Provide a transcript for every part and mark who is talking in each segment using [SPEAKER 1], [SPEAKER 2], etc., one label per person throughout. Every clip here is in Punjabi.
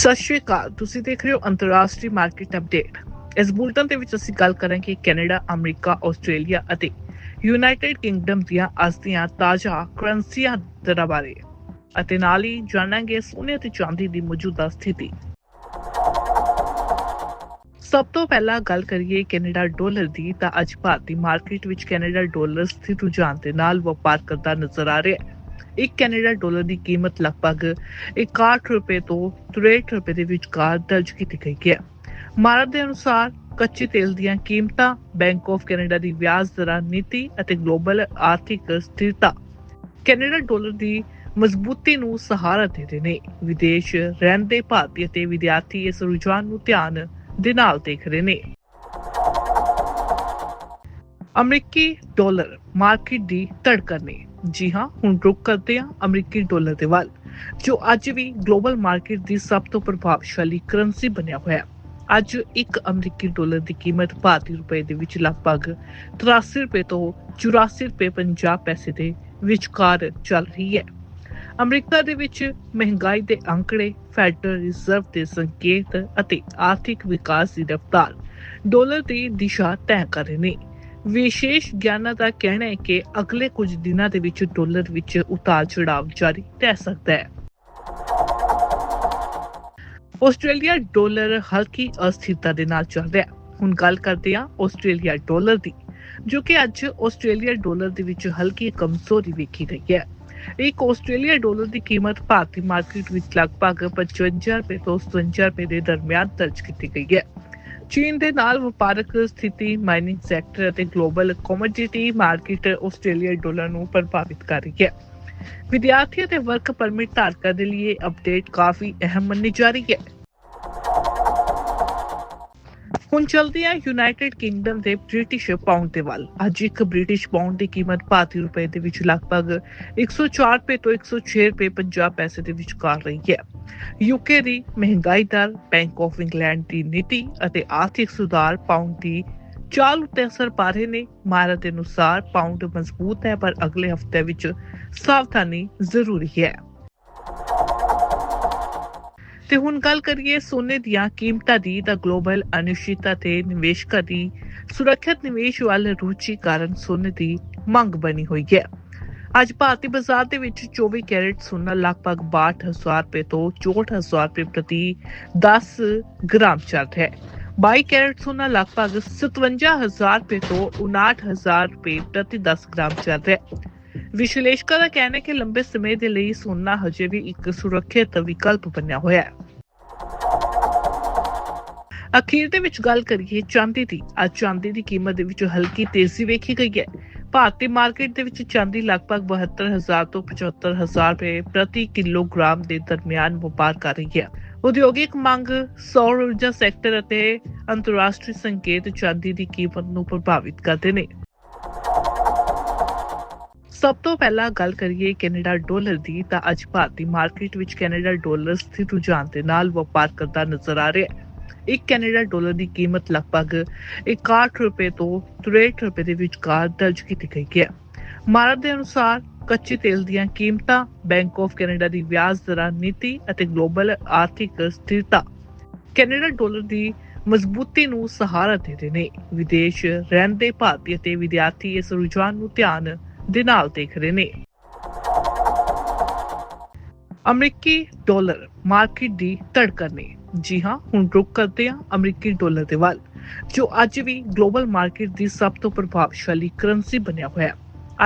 [SPEAKER 1] ਸਤਿ ਸ਼੍ਰੀ ਅਕਾਲ। ਤੁਸੀਂ ਦੇਖ ਰਹੇ ਹੋ ਅੰਤਰਰਾਸ਼ਟਰੀ ਮਾਰਕੀਟ ਅਪਡੇਟ। ਇਸ ਬੁਲਟਨ ਦੇ ਵਿੱਚ ਅਸੀਂ ਗੱਲ ਕਰਾਂਗੇ ਕੈਨੇਡਾ, ਅਮਰੀਕਾ, ਆਸਟ੍ਰੇਲੀਆ ਅਤੇ ਯੂਨਾਈਟਿਡ ਕਿੰਗਡਮ ਦੀਆਂ ਅੱਜ ਦੀਆਂ ਤਾਜ਼ਾ ਕਰੰਸੀਆਂ ਦਰਾਂ ਬਾਰੇ। ਅਤੇ ਨਾਲ ਹੀ ਜਾਣਾਂਗੇ ਸੋਨੇ ਅਤੇ ਚਾਂਦੀ ਦੀ ਮੌਜੂਦਾ ਸਥਿਤੀ। ਸਭ ਤੋਂ ਪਹਿਲਾਂ ਗੱਲ ਕਰੀਏ ਕੈਨੇਡਾ ਡਾਲਰ ਦੀ, ਤਾਂ ਅੱਜ ਭਾਰਤੀ ਮਾਰਕੀਟ ਵਿੱਚ ਕੈਨੇਡਾ ਡਾਲਰ ਸਥਿਤ ਰੁਝਾਨ ਦੇ ਨਾਲ ਵਪਾਰ ਕਰਦਾ ਨਜ਼ਰ ਆ ਰਿਹਾ ਹੈ। ਇੱਕ ਕੈਨੇਡਾ ਡਾਲਰ ਦੀ ਕੀਮਤ ਲਗਭਗ 61 ਰੁਪਏ ਤੋਂ 63 ਰੁਪਏ ਦੇ ਵਿਚਕਾਰ ਦਰਜ ਕੀਤੀ ਗਈ ਹੈ। ਮਾਰਕ ਦੇ ਅਨੁਸਾਰ ਕੱਚੇ ਤੇਲ ਦੀਆਂ ਕੀਮਤਾਂ ਬੈਂਕ ਆਫ ਕੈਨੇਡਾ ਦੀ ਵਿਆਜ ਦਰਾਂ, ਨੀਤੀ ਅਤੇ ਗਲੋਬਲ ਆਰਥਿਕ ਸਥਿਰਤਾ ਕੈਨੇਡਾ ਡਾਲਰ ਦੀ ਮਜ਼ਬੂਤੀ ਨੂੰ ਸਹਾਰਾ ਦੇ ਰਹੇ ਨੇ। ਵਿਦੇਸ਼ ਰਹਿੰਦੇ ਭਾਰਤੀ ਅਤੇ ਵਿਦਿਆਰਥੀ ਇਸ ਰੁਝਾਨ ਨੂੰ ਧਿਆਨ ਦੇ ਨਾਲ ਦੇਖ ਰਹੇ ਨੇ। ਅਮਰੀਕੀ ਡਾਲਰ ਮਾਰਕੀਟ ਦੀ ਧੜਕਣ ਨੇ। ਜੀ ਹਾਂ, ਹੁਣ ਰੁਕ ਕਰਦੇ ਹਾਂ ਅਮਰੀਕੀ ਡਾਲਰ ਦੇ ਵੱਲ, ਜੋ ਅੱਜ ਵੀ ਗਲੋਬਲ ਮਾਰਕੀਟ ਦੀ ਸਭ ਤੋਂ ਪ੍ਰਭਾਵਸ਼ਾਲੀ ਕਰੰਸੀ ਬਣਿਆ ਹੋਇਆ ਹੈ। ਅੱਜ ਇੱਕ ਅਮਰੀਕੀ ਡਾਲਰ ਦੀ ਕੀਮਤ ਭਾਰਤੀ ਰੁਪਏ ਦੇ ਵਿੱਚ ਲਗਭਗ 83 ਰੁਪਏ ਤੋਂ 84 ਰੁਪਏ 50 ਪੈਸੇ ਦੇ ਵਿਚਕਾਰ ਚੱਲ ਰਹੀ ਹੈ। ਅਮਰੀਕਾ ਦੇ ਵਿੱਚ ਮਹਿੰਗਾਈ ਦੇ ਅੰਕੜੇ, ਫੈਡਰਲ ਰਿਜ਼ਰਵ ਦੇ ਸੰਕੇਤ ਅਤੇ ਆਰਥਿਕ ਵਿਕਾਸ ਦੀ ਰਫ਼ਤਾਰ ਡਾਲਰ ਦੀ ਦਿਸ਼ਾ ਤੈਅ ਕਰ ਰਹੇ ਨੇ। ਵਿਸ਼ੇਸ਼ ਗਿਆਨਾਂ ਦਾ ਕਹਿਣਾ ਹੈ ਕਿ ਅਗਲੇ ਕੁਝ ਦਿਨਾਂ ਦੇ ਵਿੱਚ ਡਾਲਰ ਵਿੱਚ ਉਤਾਰ ਚੜਾਵ ਜਾਰੀ ਰਹਿ ਸਕਦਾ ਹੈ। ਆਸਟ੍ਰੇਲੀਆ ਡਾਲਰ ਹਲਕੀ ਅਸਥਿਰਤਾ ਦੇ ਨਾਲ ਚੱਲ ਰਿਹਾ ਹੈ। ਹੁਣ ਗੱਲ ਕਰਦੇ ਹਾਂ ਆਸਟ੍ਰੇਲੀਆ ਡਾਲਰ ਦੀ, ਜੋ ਕਿ ਅੱਜ ਆਸਟ੍ਰੇਲੀਆ ਡਾਲਰ ਦੇ ਵਿੱਚ ਹਲਕੀ ਕਮਜ਼ੋਰੀ ਵੇਖੀ ਗਈ ਹੈ। ਇੱਕ ਆਸਟ੍ਰੇਲੀਆ ਡਾਲਰ ਦੀ ਕੀਮਤ ਭਾਰਤੀ ਮਾਰਕੀਟ ਵਿੱਚ ਲਗਭਗ 55 ਰੁਪਏ ਤੋਂ 57 ਰੁਪਏ ਦੇ ਦਰਮਿਆਨ ਦਰਜ ਕੀਤੀ ਗਈ ਹੈ। ਚੀਨ ਦੇ ਨਾਲ ਵਪਾਰਕ ਸਥਿਤੀ ਮਾਈਨਿੰਗ ਸੈਕਟਰ ਅਤੇ global commodity market Australia dollar ਨੂੰ ਪ੍ਰਭਾਵਿਤ ਕਰ ਰਹੀ ਹੈ। ਵਿਦਿਆਰਥੀ ਅਤੇ ਵਰਕ ਪਰਮਿਟ ਧਾਰਕਾਂ ਦੇ ਲਈ ਅਪਡੇਟ ਕਾਫੀ ਅਹਿਮ ਮੰਨੀ ਜਾ ਰਹੀ ਹੈ। ਹੁਣ ਚਲਦੇ ਹਾਂ ਯੂਨਾਈਟਿਡ ਕਿੰਗਡਮ ਦੇ ਬ੍ਰਿਟਿਸ਼ ਪਾਉਂਡ ਦੇ ਵੱਲ। ਅੱਜ ਇੱਕ ਬ੍ਰਿਟਿਸ਼ ਪਾਉਂਡ ਦੀ ਕੀਮਤ ਭਾਰਤੀ ਰੁਪਏ ਦੇ ਵਿੱਚ ਲਗਭਗ 104 ਰੁਪਏ ਤੋਂ 106 ਰੁਪਏ 50 ਪੈਸੇ ਦੇ ਵਿਚਕਾਰ ਰਹੀ ਹੈ। ਯੂਕੇ ਦੀ ਮਹਿੰਗਾਈ ਦਰ ਬੈਂਕ ਆਫ ਇੰਗਲੈਂਡ ਦੀ ਨੀਤੀ ਅਤੇ ਆਰਥਿਕ ਸੁਧਾਰ ਪਾਉਂਡ ਦੀ ਚਾਲ ਉੱਤੇ ਅਸਰ ਪਾ ਰਹੇ ਨੇ। ਮਾਰਕ ਦੇ ਅਨੁਸਾਰ ਪਾਉਂਡ ਮਜ਼ਬੂਤ ਹੈ, ਪਰ ਅਗਲੇ ਹਫ਼ਤੇ ਵਿੱਚ ਸਾਵਧਾਨੀ ਜ਼ਰੂਰੀ ਹੈ। ਤੇ ਹੁਣ ਗੱਲ ਕਰੀਏ ਸੋਨੇ ਦੀਆਂ ਕੀਮਤਾਂ ਦੀ ਤਾਂ ਗਲੋਬਲ ਅਨਿਸ਼ਚਿਤਤਾ ਤੇ ਨਿਵੇਸ਼ਕਾਂ ਦੀ ਸੁਰੱਖਿਅਤ ਨਿਵੇਸ਼ ਵੱਲ ਰੁਚੀ ਕਾਰਨ ਸੋਨੇ ਦੀ ਮੰਗ ਬਣੀ ਹੋਈ ਹੈ। ਅੱਜ ਭਾਰਤੀ ਬਾਜ਼ਾਰ ਦੇ ਵਿੱਚ 24 ਕੈਰਟ ਸੋਨਾ ਲਗਭਗ 62000 ਰੁਪਏ ਤੋਂ 64000 ਰੁਪਏ ਪ੍ਰਤੀ 10 ਗ੍ਰਾਮ ਚੱਲ ਰਿਹਾ ਹੈ। 22 ਕੈਰੇਟ ਸੋਨਾ ਲਗਭਗ 57000 ਰੁਪਏ ਤੋਂ 59000 ਰੁਪਏ ਪ੍ਰਤੀ 10 ਗ੍ਰਾਮ ਚੱਲ ਰਿਹਾ ਹੈ। ਵਿਸ਼ਲੇਸ਼ਕਾਂ ਦਾ ਕਹਿਣਾ ਹੈ ਕਿ ਲੰਬੇ ਸਮੇਂ ਦੇ ਲਈ ਸੋਨਾ ਹਜੇ ਵੀ ਇੱਕ ਸੁਰੱਖਿਅਤ ਵਿਕਲਪ ਬਣਿਆ ਹੋਇਆ ਹੈ। ਅਖੀਰ ਦੇ ਵਿੱਚ ਗੱਲ ਕਰੀਏ ਚਾਂਦੀ ਦੀ। ਅੱਜ ਚਾਂਦੀ ਦੀ ਕੀਮਤ ਦੇ ਵਿੱਚ ਹਲਕੀ ਤੇਜ਼ੀ ਵੇਖੀ ਗਈ ਹੈ। ਭਾਰਤੀ ਮਾਰਕੀਟ ਦੇ ਵਿੱਚ ਚਾਂਦੀ ਲਗਭਗ 72000 ਤੋਂ 75000 ਰੁਪਏ ਪ੍ਰਤੀ ਕਿਲੋਗ੍ਰਾਮ ਦੇ ਦਰਮਿਆਨ ਵਪਾਰ ਕਰ ਰਹੀ ਹੈ। ਉਦਯੋਗਿਕ ਮੰਗ, ਸੌਰ ਊਰਜਾ ਸੈਕਟਰ ਅਤੇ ਅੰਤਰਰਾਸ਼ਟਰੀ ਸੰਕੇਤ ਚਾਂਦੀ ਦੀ ਕੀਮਤ ਨੂੰ ਪ੍ਰਭਾਵਿਤ ਕਰਦੇ ਨੇ। ਸਭ ਤੋਂ ਪਹਿਲਾਂ ਗੱਲ ਕਰੀਏ ਕੈਨੇਡਾ ਡਾਲਰ ਦੀ, ਤਾਂ ਅੱਜ ਭਾਰਤੀ ਮਾਰਕੀਟ ਵਿੱਚ ਕੈਨੇਡਾ ਡਾਲਰ ਸਥਿਤ ਰੁਝਾਨ ਦੇ ਨਾਲ ਵਪਾਰ ਕਰਦਾ ਨਜ਼ਰ ਆ ਰਿਹਾ ਹੈ। ਇੱਕ ਕੈਨੇਡਾ ਡਾਲਰ ਦੀ ਕੀਮਤ ਲਗਭਗ 61 ਰੁਪਏ ਤੋਂ 63 ਰੁਪਏ ਦੇ ਵਿਚਕਾਰ ਦਰਜ ਕੀਤੀ ਗਈ ਹੈ। ਮਾਰਕ ਦੇ ਅਨੁਸਾਰ ਕੱਚੇ ਤੇਲ ਦੀਆਂ ਕੀਮਤਾਂ ਬੈਂਕ ਆਫ ਕੈਨੇਡਾ ਦੀ ਵਿਆਜ ਦਰਾਂ, ਨੀਤੀ ਅਤੇ ਗਲੋਬਲ ਆਰਥਿਕ ਸਥਿਰਤਾ ਕੈਨੇਡਾ ਡਾਲਰ ਦੀ ਮਜ਼ਬੂਤੀ ਨੂੰ ਸਹਾਰਾ ਦੇ ਰਹੇ ਨੇ। ਵਿਦੇਸ਼ ਰਹਿੰਦੇ ਭਾਰਤੀ ਅਤੇ ਵਿਦਿਆਰਥੀ ਇਸ ਰੁਝਾਨ ਨੂੰ ਧਿਆਨ ਦੇ ਨਾਲ ਦੇਖ ਰਹੇ ਨੇ। ਅਮਰੀਕੀ ਡਾਲਰ ਮਾਰਕੀਟ ਦੀ ਧੜਕਣ ਨੇ। ਜੀ ਹਾਂ, ਹੁਣ ਰੁਕ ਕਰਦੇ ਹਾਂ ਅਮਰੀਕੀ ਡਾਲਰ ਦੇ ਵੱਲ, ਜੋ ਅੱਜ ਵੀ ਗਲੋਬਲ ਮਾਰਕੀਟ ਦੀ ਸਭ ਤੋਂ ਪ੍ਰਭਾਵਸ਼ਾਲੀ ਕਰੰਸੀ ਬਣਿਆ ਹੋਇਆ ਹੈ।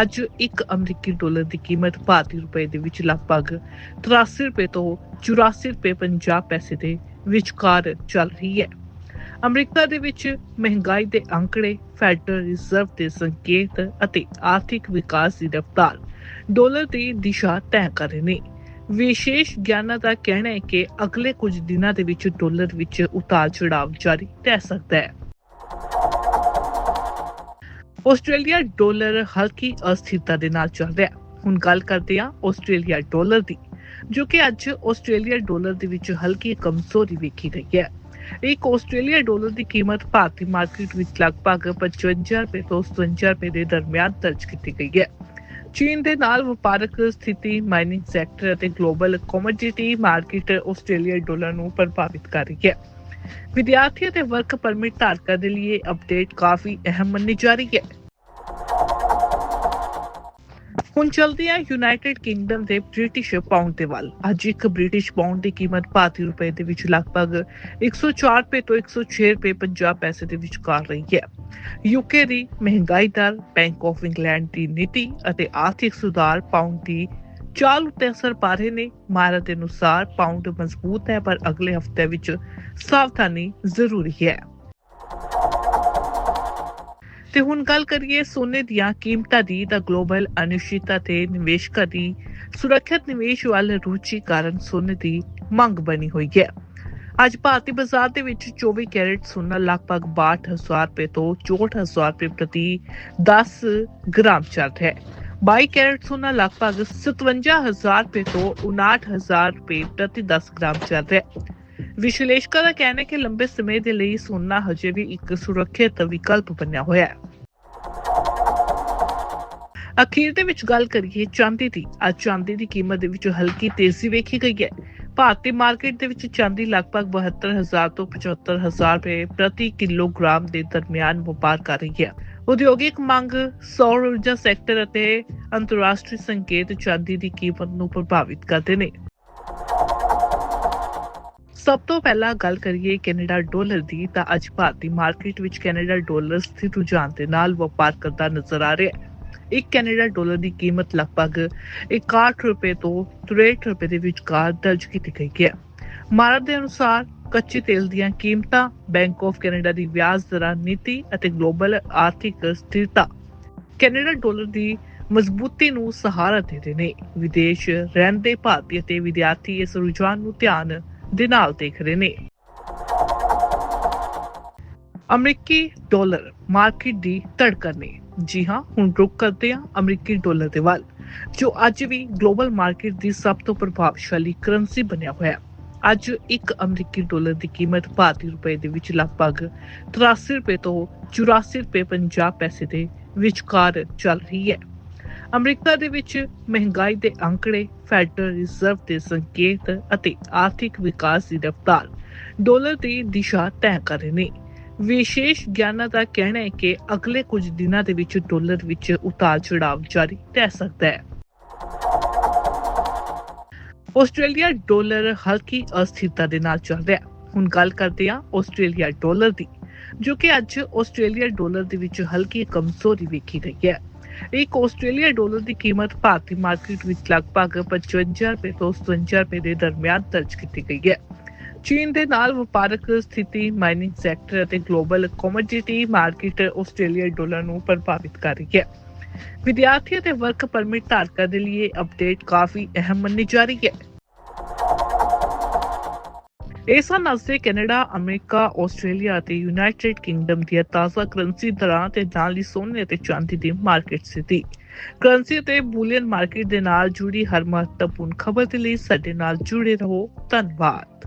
[SPEAKER 1] ਅੱਜ ਇੱਕ ਅਮਰੀਕੀ ਡਾਲਰ ਦੀ ਕੀਮਤ ਭਾਰਤੀ ਰੁਪਏ ਦੇ ਵਿੱਚ ਲਗਭਗ 83 ਰੁਪਏ ਤੋਂ 84 ਰੁਪਏ 50 ਪੈਸੇ ਦੇ ਵਿਚਕਾਰ ਚੱਲ ਰਹੀ ਹੈ। ਅਮਰੀਕਾ ਦੇ ਵਿੱਚ ਮਹਿੰਗਾਈ ਦੇ ਅੰਕੜੇ, ਫੈਡਰਲ ਰਿਜ਼ਰਵ ਦੇ ਸੰਕੇਤ ਅਤੇ ਆਰਥਿਕ ਵਿਕਾਸ ਦੀ ਰਫ਼ਤਾਰ ਡਾਲਰ ਦੀ ਦਿਸ਼ਾ ਤੈਅ ਕਰ ਰਹੇ ਨੇ। ਵਿਸ਼ੇਸ਼ ਗਿਆਨਾਂ ਦਾ ਕਹਿਣਾ ਹੈ ਕਿ ਅਗਲੇ ਕੁਝ ਦਿਨਾਂ ਦੇ ਵਿੱਚ ਡਾਲਰ ਵਿੱਚ ਉਤਾਰ ਚੜਾਵ ਜਾਰੀ ਰਹਿ ਸਕਦਾ ਹੈ। ਆਸਟ੍ਰੇਲੀਆ ਡਾਲਰ ਹਲਕੀ ਅਸਥਿਰਤਾ ਦੇ ਨਾਲ ਚੱਲ ਰਿਹਾ ਹੁਣ ਗੱਲ ਕਰਦੇ ਹਾਂ ਆਸਟ੍ਰੇਲੀਆ ਡਾਲਰ ਦੀ, ਜੋ ਕਿ ਅੱਜ ਆਸਟ੍ਰੇਲੀਆ ਡਾਲਰ ਦੇ ਵਿੱਚ ਹਲਕੀ ਕਮਜ਼ੋਰੀ ਵੇਖੀ ਗਈ ਹੈ। ਇੱਕ ਆਸਟ੍ਰੇਲੀਆ ਡਾਲਰ ਦੀ ਕੀਮਤ ਭਾਰਤੀ ਮਾਰਕੀਟ ਵਿੱਚ ਲਗਭਗ 55 ਰੁਪਏ ਤੋਂ 57 ਰੁਪਏ ਦੇ ਦਰਮਿਆਨ ਦਰਜ ਕੀਤੀ ਗਈ ਹੈ। ਚੀਨ ਦੇ ਨਾਲ ਵਪਾਰਕ ਸਥਿਤੀ ਮਾਈਨਿੰਗ ਸੈਕਟਰ ਅਤੇ global commodity market Australia dollar ਨੂੰ ਪ੍ਰਭਾਵਿਤ ਕਰ ਰਹੀ ਹੈ। ਵਿਦਿਆਰਥੀ ਅਤੇ ਵਰਕ ਪਰਮਿਟ ਧਾਰਕਾਂ ਦੇ ਲਈ ਇਹ ਅਪਡੇਟ ਕਾਫੀ ਅਹਿਮ ਮੰਨੀ ਜਾ ਰਹੀ ਹੈ। ਹੁਣ ਚਲਦੇ ਹਾਂ ਯੂਨਾਈਟਿਡ ਕਿੰਗਡਮ ਦੇ ਬ੍ਰਿਟਿਸ਼ ਪਾਉਂਡ ਦੇ ਵੱਲ। ਅੱਜ ਇੱਕ ਬ੍ਰਿਟਿਸ਼ ਪਾਉਂਡ ਦੀ ਕੀਮਤ ਭਾਰਤੀ ਰੁਪਏ ਦੇ ਵਿੱਚ ਲਗਭਗ 104 ਰੁਪਏ ਤੋਂ 106 ਰੁਪਏ 50 ਪੈਸੇ ਦੇ ਵਿਚਕਾਰ ਰਹੀ ਹੈ। ਯੂਕੇ ਦੀ ਮਹਿੰਗਾਈ ਦਰ ਬੈਂਕ ਆਫ ਇੰਗਲੈਂਡ ਦੀ ਨੀਤੀ ਅਤੇ ਆਰਥਿਕ ਸੁਧਾਰ ਪਾਉਂਡ ਦੀ ਚਾਲ ਉੱਤੇ ਅਸਰ ਪਾ ਰਹੇ ਨੇ। ਮਾਹਰਾਂ ਦੇ ਅਨੁਸਾਰ ਪਾਉਂਡ ਮਜ਼ਬੂਤ ਹੈ, ਪਰ ਅਗਲੇ ਹਫ਼ਤੇ ਵਿੱਚ ਸਾਵਧਾਨੀ ਜ਼ਰੂਰੀ ਹੈ। ਤੇ ਹੁਣ ਗੱਲ ਕਰੀਏ ਸੋਨੇ ਦੀਆਂ ਕੀਮਤਾਂ ਦੀ ਤਾਂ ਗਲੋਬਲ ਅਨਿਸ਼ਚਿਤਤਾ ਤੇ ਨਿਵੇਸ਼ਕਾਂ ਦੀ ਸੁਰੱਖਿਅਤ ਨਿਵੇਸ਼ ਵੱਲ ਰੁਚੀ ਕਾਰਨ ਸੋਨੇ ਦੀ ਮੰਗ ਬਣੀ ਹੋਈ ਹੈ। ਅੱਜ ਭਾਰਤੀ ਬਾਜ਼ਾਰ ਦੇ ਵਿੱਚ 24 ਕੈਰੇਟ ਸੋਨਾ ਲਗਭਗ 62000 ਰੁਪਏ ਤੋਂ 64000 ਰੁਪਏ ਪ੍ਰਤੀ 10 ਗ੍ਰਾਮ ਚੱਲ ਰਿਹਾ ਹੈ। 22 ਕੈਰੇਟ ਸੋਨਾ ਲਗਭਗ 57000 ਰੁਪਏ ਤੋਂ 59000 ਰੁਪਏ ਪ੍ਰਤੀ 10 ਗ੍ਰਾਮ ਚੱਲ ਰਿਹਾ ਹੈ। ਵਿਸ਼ਲੇਸ਼ਕਾਂ ਦਾ ਕਹਿਣਾ ਹੈ ਕਿ ਲੰਬੇ ਸਮੇਂ ਦੇ ਲਈ ਸੋਨਾ ਹਜੇ ਵੀ ਇੱਕ ਸੁਰੱਖਿਅਤ ਵਿਕਲਪ ਬਣਿਆ ਹੋਇਆ ਹੈ। ਅਖੀਰ ਦੇ ਵਿੱਚ ਗੱਲ ਕਰੀਏ ਚਾਂਦੀ ਦੀ। ਅੱਜ ਚਾਂਦੀ ਦੀ ਕੀਮਤ ਦੇ ਵਿੱਚ ਹਲਕੀ ਤੇਜ਼ੀ ਵੇਖੀ ਗਈ ਹੈ। ਭਾਰਤੀ ਮਾਰਕੀਟ ਦੇ ਵਿੱਚ ਚਾਂਦੀ ਲਗਭਗ 72000 ਤੋਂ 75000 ਰੁਪਏ ਪ੍ਰਤੀ ਕਿਲੋਗ੍ਰਾਮ ਦੇ ਦਰਮਿਆਨ ਵਪਾਰ ਕਰ ਰਹੀ ਹੈ। ਉਦਯੋਗਿਕ ਮੰਗ, ਸੌਰ ਊਰਜਾ ਸੈਕਟਰ ਅਤੇ ਅੰਤਰਰਾਸ਼ਟਰੀ ਸੰਕੇਤ ਚਾਂਦੀ ਦੀ ਕੀਮਤ ਨੂੰ ਪ੍ਰਭਾਵਿਤ ਕਰਦੇ ਨੇ। ਸਭ ਤੋਂ ਪਹਿਲਾਂ ਗੱਲ ਕਰੀਏ ਕੈਨੇਡਾ ਡਾਲਰ ਦੀ, ਤਾਂ ਅੱਜ ਭਾਰਤੀ ਮਾਰਕੀਟ ਵਿੱਚ ਕੈਨੇਡਾ ਡਾਲਰ ਸਥਿਰ ਰੁਝਾਨ ਦੇ ਨਾਲ ਵਪਾਰ ਕਰਦਾ ਨਜ਼ਰ ਆ ਰਿਹਾ ਹੈ। ਇੱਕ ਕੈਨੇਡਾ ਡਾਲਰ ਦੀ ਕੀਮਤ ਲਗਭਗ 61 ਰੁਪਏ ਤੋਂ 63 ਰੁਪਏ ਦੇ ਵਿਚਕਾਰ ਦਰਜ ਕੀਤੀ ਗਈ ਹੈ। ਮਾਰਕ ਦੇ ਅਨੁਸਾਰ ਕੱਚੇ ਤੇਲ ਦੀਆਂ ਕੀਮਤਾਂ ਬੈਂਕ ਆਫ ਕੈਨੇਡਾ ਦੀ ਵਿਆਜ ਦਰਾਂ, ਨੀਤੀ ਅਤੇ ਗਲੋਬਲ ਆਰਥਿਕ ਸਥਿਰਤਾ ਕੈਨੇਡਾ ਡਾਲਰ ਦੀ ਮਜ਼ਬੂਤੀ ਨੂੰ ਸਹਾਰਾ ਦੇ ਰਹੇ ਨੇ। ਵਿਦੇਸ਼ ਰਹਿੰਦੇ ਭਾਰਤੀ ਅਤੇ ਵਿਦਿਆਰਥੀ ਇਸ ਰੁਝਾਨ ਨੂੰ ਧਿਆਨ ਦੇ ਨਾਲ ਦੇਖ ਰਹੇ ਨੇ। ਅਮਰੀਕੀ ਡਾਲਰ ਮਾਰਕੀਟ ਦੀ ਧੜਕਣ ਨੇ। ਜੀ ਹਾਂ, ਹੁਣ ਰੁਕ ਕਰਦੇ ਹਾਂ ਅਮਰੀਕੀ ਡਾਲਰ ਦੇ ਵੱਲ, ਜੋ ਅੱਜ ਵੀ ਗਲੋਬਲ ਮਾਰਕੀਟ ਦੀ ਸਭ ਤੋਂ ਪ੍ਰਭਾਵਸ਼ਾਲੀ ਕਰੰਸੀ ਬਣਿਆ ਹੋਇਆ ਹੈ। ਅੱਜ ਇੱਕ ਅਮਰੀਕੀ ਡਾਲਰ ਦੀ ਕੀਮਤ ਭਾਰਤੀ ਰੁਪਏ ਦੇ ਵਿੱਚ ਲਗਭਗ 83 ਰੁਪਏ ਤੋਂ 84 ਰੁਪਏ 50 ਪੈਸੇ ਦੇ ਵਿਚਕਾਰ ਚੱਲ ਰਹੀ ਹੈ। ਅਮਰੀਕਾ ਦੇ ਵਿੱਚ ਮਹਿੰਗਾਈ ਦੇ ਅੰਕੜੇ ਫੈਡਰਲ ਰਿਜ਼ਰਵ ਦੇ ਸੰਕੇਤ ਅਤੇ ਆਰਥਿਕ ਵਿਕਾਸ ਦੀ ਰਫ਼ਤਾਰ ਡਾਲਰ ਦੀ ਦਿਸ਼ਾ ਤੈਅ ਕਰ ਰਹੇ ਨੇ। ਵਿਸ਼ੇਸ਼ ਗਿਆਨਾਂ ਦਾ ਕਹਿਣਾ ਹੈ ਕਿ ਅਗਲੇ ਕੁਝ ਦਿਨਾਂ ਦੇ ਵਿੱਚ ਡਾਲਰ ਵਿੱਚ ਉਤਾਰ ਚੜਾਵ ਜਾਰੀ ਰਹਿ ਸਕਦਾ ਹੈ। ਆਸਟ੍ਰੇਲੀਆ ਡਾਲਰ ਹਲਕੀ ਅਸਥਿਰਤਾ ਦੇ ਨਾਲ ਚੱਲ ਰਿਹਾ ਹੁਣ ਗੱਲ ਕਰਦੇ ਹਾਂ ਆਸਟ੍ਰੇਲੀਆ ਡਾਲਰ ਦੀ, ਜੋ ਕਿ ਅੱਜ ਆਸਟ੍ਰੇਲੀਆ ਡਾਲਰ ਦੇ ਵਿੱਚ ਹਲਕੀ ਕਮਜ਼ੋਰੀ ਵੇਖੀ ਗਈ ਹੈ। ਇੱਕ ਆਸਟ੍ਰੇਲੀਆ ਡਾਲਰ ਦੀ ਕੀਮਤ ਭਾਰਤੀ ਮਾਰਕੀਟ ਵਿੱਚ ਲਗਭਗ 55 ਰੁਪਏ ਤੋਂ 57 ਰੁਪਏ ਦੇ ਦਰਮਿਆਨ ਦਰਜ ਕੀਤੀ ਗਈ ਹੈ। ਚੀਨ ਦੇ ਨਾਲ ਵਪਾਰਕ ਸਥਿਤੀ ਮਾਈਨਿੰਗ ਸੈਕਟਰ ਅਤੇ global commodity market Australia dollar ਨੂੰ ਪ੍ਰਭਾਵਿਤ ਕਰ ਰਹੀ ਹੈ। ਵਿਦਿਆਰਥੀ ਅਤੇ ਵਰਕ ਪਰਮਿਟ ਧਾਰਕਾਂ ਦੇ ਲਈ ਇਹ ਅਪਡੇਟ ਕਾਫੀ ਅਹਿਮ ਮੰਨੀ ਜਾ ਰਹੀ ਹੈ। ਇਹ ਸਨ ਅੱਜ ਕੈਨੇਡਾ, ਅਮਰੀਕਾ, ਆਸਟ੍ਰੇਲੀਆ ਅਤੇ ਯੂਨਾਈਟਿਡ ਕਿੰਗਡਮ ਦੀਆਂ ਤਾਜ਼ਾ ਕਰੰਸੀ ਦਰਾਂ ਤੇ ਨਾਲ ਹੀ ਸੋਨੇ ਅਤੇ ਚਾਂਦੀ ਦੀ ਮਾਰਕੀਟ ਸਥਿਤੀ। ਕਰੰਸੀ ਅਤੇ ਬੂਲੀਅਨ ਮਾਰਕੀਟ ਦੇ ਨਾਲ ਜੁੜੀ ਹਰ ਮਹੱਤਵਪੂਰਨ ਖਬਰ ਦੇ ਲਈ ਸਾਡੇ ਨਾਲ ਜੁੜੇ ਰਹੋ। ਧੰਨਵਾਦ।